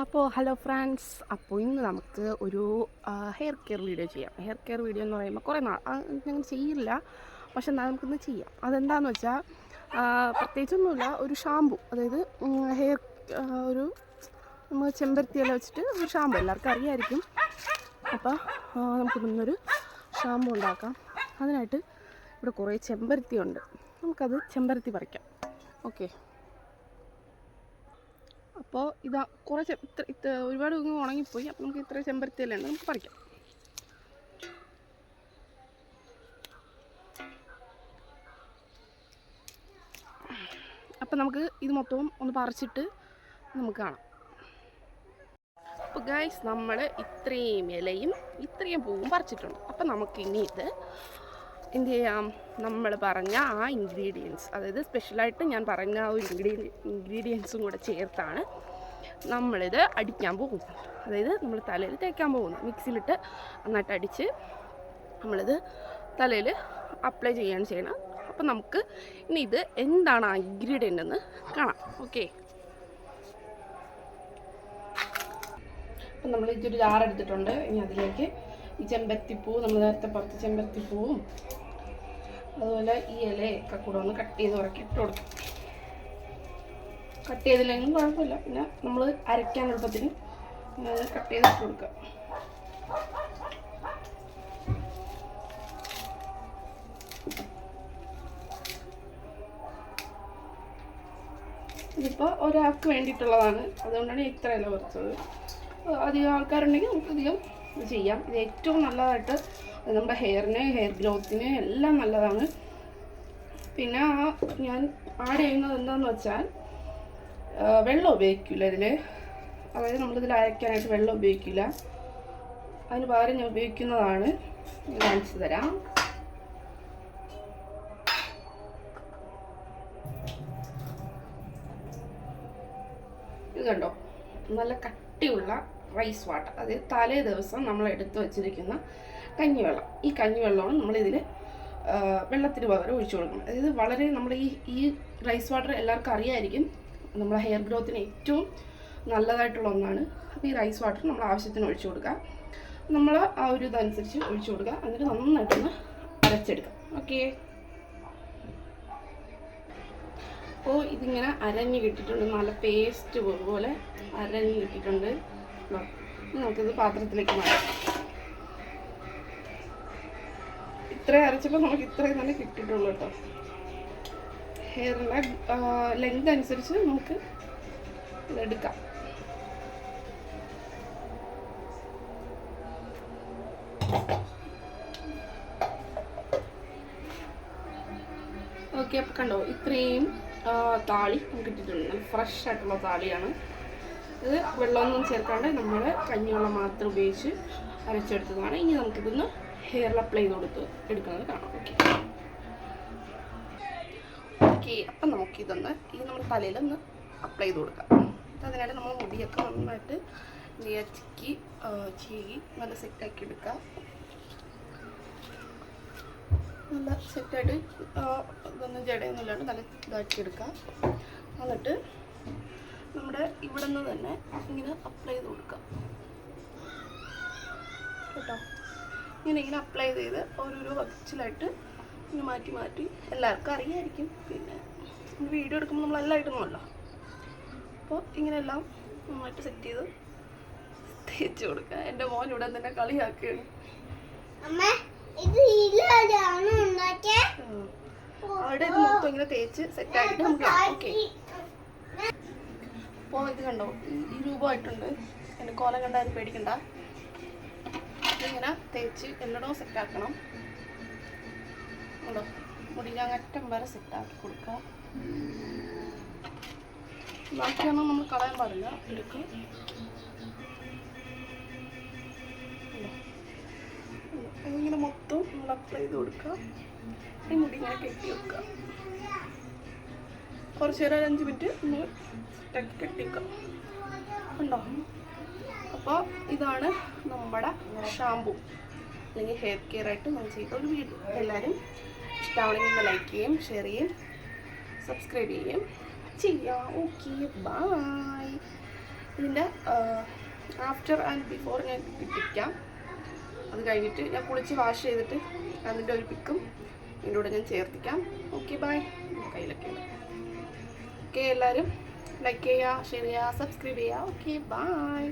അപ്പോൾ hello friends. അപ്പോൾ ഇന്ന് നമുക്ക് ഒരു ഹെയർ കെയർ വീഡിയോ ചെയ്യാം. ഹെയർ കെയർ വീഡിയോ എന്ന് പറയുമ്പോൾ കുറേ നാൾ ഞങ്ങൾ ചെയ്യില്ല. പക്ഷെ എന്നാൽ നമുക്കിന്ന് ചെയ്യാം. അതെന്താണെന്ന് വെച്ചാൽ പ്രത്യേകിച്ചൊന്നുമില്ല. ഒരു ഷാമ്പു അതായത് ഹെയർ ഒരു നമ്മൾ ചെമ്പരത്തിയെല്ലാം വെച്ചിട്ട് ഒരു ഷാമ്പു എല്ലാവർക്കും അറിയായിരിക്കും. അപ്പോൾ നമുക്ക് ഇന്നൊരു ഷാമ്പു ഉണ്ടാക്കാം. അതിനായിട്ട് ഇവിടെ കുറേ ചെമ്പരത്തി ഉണ്ട്. നമുക്കത് ചെമ്പരത്തി പറിക്കാം. ഓക്കെ. അപ്പോൾ ഇതാ കുറേ ഇത്ര ഒരുപാട് ഇങ്ങ് ഉണങ്ങിപ്പോയി. അപ്പോൾ നമുക്ക് ഇത്ര ചെമ്പരത്തിയല്ലേ ഉണ്ട് നമുക്ക് പറിക്കാം. അപ്പം നമുക്ക് ഇത് മൊത്തവും ഒന്ന് പറിച്ചിട്ട് നമുക്ക് കാണാം. അപ്പോൾ ഗൈസ് നമ്മൾ ഇത്രയും ഇലയും ഇത്രയും പൂവും പറിച്ചിട്ടുണ്ട്. അപ്പം നമുക്കിനി ഇത് എന്ത് ചെയ്യാം? നമ്മൾ പറഞ്ഞ ആ ഇൻഗ്രീഡിയൻസ് അതായത് സ്പെഷ്യലായിട്ട് ഞാൻ പറഞ്ഞ ആ ഒരു ഇൻഗ്രീഡി ഇൻഗ്രീഡിയൻസും കൂടെ ചേർത്താണ് നമ്മളിത് അടിക്കാൻ പോകുന്നത്. അതായത് നമ്മൾ തലയിൽ തേക്കാൻ പോകുന്നത് മിക്സിയിലിട്ട് നന്നായിട്ട് അടിച്ച് നമ്മളിത് തലയിൽ അപ്ലൈ ചെയ്യാണ് ചെയ്യണം അപ്പം നമുക്ക് ഇനി ഇത് എന്താണ് ആ ഇൻഗ്രീഡിയന്റ് എന്ന് കാണാം. ഓക്കെ അപ്പം നമ്മൾ ഇതൊരു ജാറെടുത്തിട്ടുണ്ട് ഇനി അതിലേക്ക് ഈ ചെമ്പരത്തിപ്പൂ നമ്മൾ നേരത്തെ പറഞ്ഞ ചെമ്പരത്തിപ്പൂവും അതുപോലെ ഈ ഇലയൊക്കെ കൂടെ ഒന്ന് കട്ട് ചെയ്ത് ഉറക്കി ഇട്ട് കൊടുക്കും. കട്ട് ചെയ്തില്ലെങ്കിലും കുഴപ്പമില്ല. പിന്നെ നമ്മൾ അരയ്ക്കാൻ എളുപ്പത്തിന് കട്ട് ചെയ്ത് ഇട്ട് കൊടുക്കുക. ഇതിപ്പോൾ ഒരാൾക്ക് വേണ്ടിയിട്ടുള്ളതാണ്. അതുകൊണ്ടാണ് ഇത്ര ഇല കുറച്ചത് അധികം ആൾക്കാരുണ്ടെങ്കിൽ നമുക്ക് അധികം ചെയ്യാം. ഇത് ഏറ്റവും നല്ലതായിട്ട് നമ്മുടെ ഹെയറിന് ഹെയർ ഗ്രോത്തിന് എല്ലാം നല്ലതാണ്. പിന്നെ ഞാൻ ആഡ് ചെയ്യുന്നത് എന്താണെന്ന് വെച്ചാൽ വെള്ളം ഉപയോഗിക്കില്ല ഇതിൽ അതായത് നമ്മളിതിൽ അരയ്ക്കാനായിട്ട് വെള്ളം ഉപയോഗിക്കില്ല. അതിന് പകരം ഞാൻ ഉപയോഗിക്കുന്നതാണ്. ഞാൻ കാണിച്ചു തരാം. ഇത് കണ്ടോ? നല്ല കട്ടിയുള്ള റൈസ് വാട്ടർ അതായത് തലേ ദിവസം നമ്മൾ എടുത്തു വച്ചിരിക്കുന്ന കഞ്ഞിവെള്ളം. ഈ കഞ്ഞിവെള്ളമാണ് നമ്മളിതിൽ വെള്ളത്തിന് പകരം ഒഴിച്ചു കൊടുക്കണം അതായത് വളരെ നമ്മൾ ഈ ഈ റൈസ് വാട്ടർ എല്ലാവർക്കും അറിയായിരിക്കും നമ്മളെ ഹെയർ ഗ്രോത്തിന് ഏറ്റവും നല്ലതായിട്ടുള്ള ഒന്നാണ്. അപ്പോൾ ഈ റൈസ് വാട്ടർ നമ്മൾ ആവശ്യത്തിന് ഒഴിച്ചു കൊടുക്കുക. നമ്മൾ ആ ഒരു ഇതനുസരിച്ച് ഒഴിച്ചു കൊടുക്കുക. എന്നിട്ട് നന്നായിട്ടൊന്ന് അരച്ചെടുക്കാം ഓക്കേ? അപ്പോൾ ഇതിങ്ങനെ അരഞ്ഞ് കിട്ടിയിട്ടുണ്ട്. നല്ല പേസ്റ്റ് പോലെ അരഞ്ഞ് കിട്ടിയിട്ടുണ്ട്. നമുക്കിത് പാത്രത്തിലേക്ക് മാറ്റാം. ഇത്രയും അരച്ചപ്പോൾ നമുക്ക് ഇത്രയും തന്നെ കിട്ടിയിട്ടുള്ളൂ കേട്ടോ. ഹെയറിന്റെ ലെങ്ത് അനുസരിച്ച് നമുക്ക് ഇതെടുക്കാം ഓക്കെ അപ്പം കണ്ടോ ഇത്രയും താളി നമുക്ക് കിട്ടിയിട്ടുണ്ട്. നല്ല ഫ്രഷ് ആയിട്ടുള്ള താളിയാണ്. ഇത് വെള്ളമൊന്നും ചേർക്കാണ്ട് നമ്മൾ കഞ്ഞിവെള്ളം മാത്രം ഉപയോഗിച്ച് അരച്ചെടുത്തതാണ്. ഇനി നമുക്കിതൊന്ന് ഹെയറിൽ അപ്ലൈ ചെയ്ത് കൊടുത്ത് എടുക്കുന്നത് കാണാം. ഓക്കെ ഓക്കെ അപ്പം നമുക്കിതൊന്ന് ഈ നമ്മുടെ തലയിലൊന്ന് അപ്ലൈ ചെയ്ത് കൊടുക്കാം. അതിനായിട്ട് നമ്മൾ മുടിയൊക്കെ നന്നായിട്ട് ചിക്കി ചീകി നല്ല സെറ്റാക്കി എടുക്കാം. നല്ല സെറ്റായിട്ട് ഇതൊന്നും ജടയൊന്നും ഇല്ലാണ്ട് നല്ല ഇതാക്കി എടുക്കാം. എന്നിട്ട് നമ്മുടെ ഇവിടെ നിന്ന് തന്നെ ഇങ്ങനെ അപ്ലൈ ചെയ്ത് കൊടുക്കാം കേട്ടോ? ഇങ്ങനെ ഇങ്ങനെ അപ്ലൈ ചെയ്ത് ഓരോരോ വച്ചിലായിട്ട് ഇങ്ങനെ മാറ്റി മാറ്റി എല്ലാവർക്കും അറിയായിരിക്കും. പിന്നെ വീഡിയോ എടുക്കുമ്പോൾ നമ്മൾ എല്ലാം ഇടുന്നുമല്ലോ അപ്പോൾ ഇങ്ങനെയെല്ലാം നന്നായിട്ട് സെറ്റ് ചെയ്ത് തേച്ച് കൊടുക്കുക. എന്റെ മോൻ ഇവിടെ തന്നെ കളിയാക്കുകയാണ്. അവിടെ ഇത് മൊത്തം ഇങ്ങനെ തേച്ച് സെറ്റ് ആക്കിയിട്ട് നമുക്ക് ഓക്കെ. അപ്പോൾ ഇത് കണ്ടോ? ഈ- രൂപമായിട്ടുണ്ട്. എന്റെ കോല കണ്ടാലും പേടിക്കണ്ട. ഇങ്ങനെ തേച്ച് എല്ലായിടവും സെറ്റാക്കണം കണ്ടോ? മുടി അങ്ങറ്റം വരെ സെറ്റാക്കി കൊടുക്കാം. ബാക്കിയാണോ നമ്മൾ കളയാൻ പാടില്ല. എടുക്കും. ഇങ്ങനെ മൊത്തം നമ്മൾ അപ്ലൈ ചെയ്ത് കൊടുക്കുക ഈ മുടി ഇങ്ങനെ കെട്ടി വെക്കുക കുറച്ച് നേരം ഒരു അഞ്ച് മിനിറ്റ് നമ്മൾ ഇട്ടക്കി കെട്ടിക്കാം. ഉണ്ടോ അപ്പോൾ ഇതാണ് നമ്മുടെ ഷാംപൂ. അല്ലെങ്കിൽ ഹെയർ കെയർ ആയിട്ട് നമ്മൾ ചെയ്ത ഒരു വീഡിയോ. എല്ലാവരും ഇഷ്ടമാണെങ്കിൽ ഒന്ന് ലൈക്ക് ചെയ്യും ഷെയർ ചെയ്യും സബ്സ്ക്രൈബ് ചെയ്യും. ചെയ്യാം. ഓക്കെ ബായ് ഇതിന്റെ ആഫ്റ്റർ ആൻഡ് ബിഫോർ ഞാൻ ഇട്ടിരിക്കാം അത് കഴിഞ്ഞിട്ട് ഞാൻ കുളിച്ച് വാഷ് ചെയ്തിട്ട് അതിന്റെ ഒരു പിക്കും ഇതിന്റെ കൂടെ ഞാൻ ചേർത്തിക്കാം. ഓക്കെ ബായ് കയ്യിലൊക്കെ ഉണ്ട്. ഓക്കെ എല്ലാവരും ലൈക്ക് ചെയ്യുക ഷെയർ ചെയ്യുക സബ്സ്ക്രൈബ് ചെയ്യുക. Okay bye